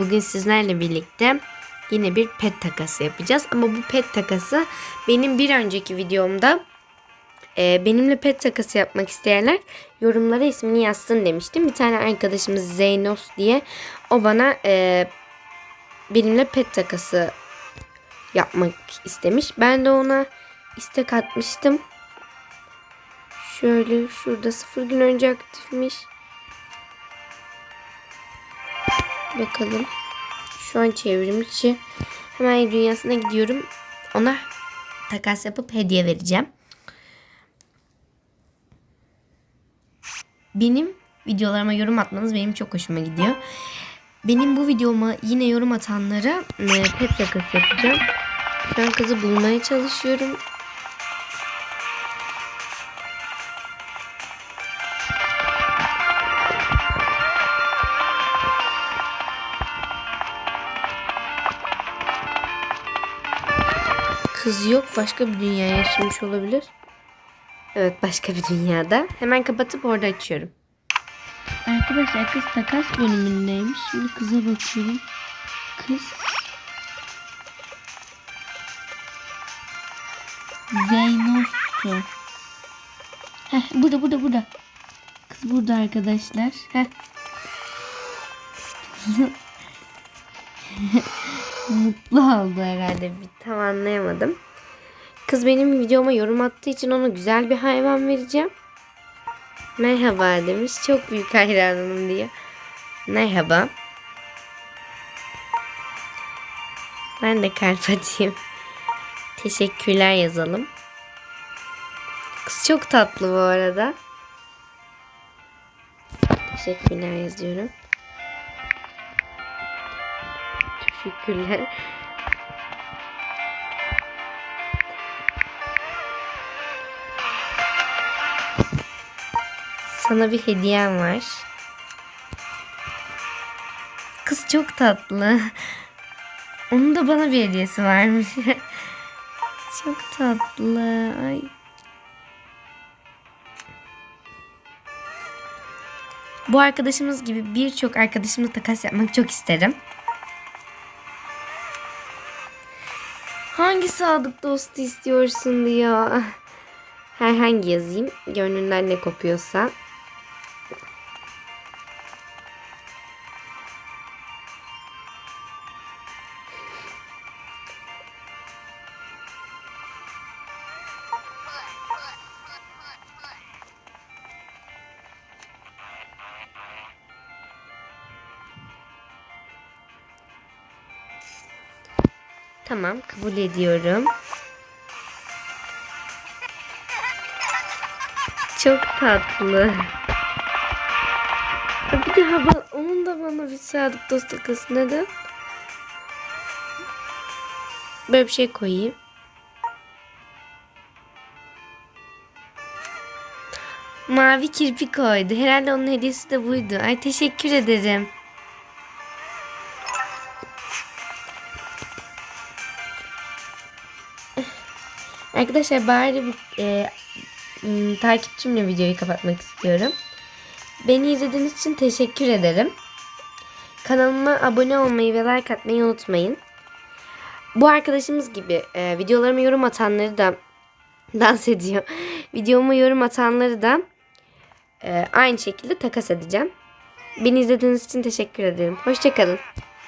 Bugün sizlerle birlikte yine bir pet takası yapacağız. Ama bu pet takası benim bir önceki videomda e, benimle pet takası yapmak isteyenler yorumlara ismini yazsın demiştim. Bir tane arkadaşımız Zeynos diye o bana e, benimle pet takası yapmak istemiş. Ben de ona istek atmıştım. Şöyle şurada sıfır gün önce aktifmiş. Bakalım. Şu an çevrim içi. Hemen dünyasına gidiyorum. Ona takas yapıp hediye vereceğim. Benim videolarıma yorum atmanız benim çok hoşuma gidiyor. Benim bu videoma yine yorum atanlara e, pet takası yapacağım. Şu an kızı bulmaya çalışıyorum. Kız yok başka bir dünyaya yaşamış olabilir. Evet başka bir dünyada. Hemen kapatıp orada açıyorum. Arkadaşlar kız takas bölümündeymiş. Şimdi kıza bakıyorum. Kız Zeynos'tu. Heh, burada burada burada. Kız burada arkadaşlar. Heh. Mutlu oldu herhalde. Bir tam anlayamadım. Kız benim videoma yorum attığı için ona güzel bir hayvan vereceğim. Merhaba demiş. Çok büyük hayranım diye. Merhaba. Ben de kalp atayım. Teşekkürler yazalım. Kız çok tatlı bu arada. Teşekkürler yazıyorum. Teşekkürler. Sana bir hediyem var. Kız çok tatlı. Onun da bana bir hediyesi varmış. çok tatlı. Ay. Bu arkadaşımız gibi birçok arkadaşımla takas yapmak çok isterim. Hangi sadık dostu istiyorsun diyor. Herhangi yazayım. Gönlünden ne kopuyorsa. Tamam kabul ediyorum. Çok tatlı. Bir daha ben, onun da bana bir sadık dost takası neden? Böyle bir şey koyayım. Mavi kirpi koydu. Herhalde onun hediyesi de buydu. Ay teşekkür ederim. Arkadaşlar bari e, takipçimle videoyu kapatmak istiyorum. Beni izlediğiniz için teşekkür ederim. Kanalıma abone olmayı ve like atmayı unutmayın. Bu arkadaşımız gibi e, videolarıma yorum atanları da dans ediyor. Videoma yorum atanları da e, aynı şekilde takas edeceğim. Beni izlediğiniz için teşekkür ederim. Hoşçakalın.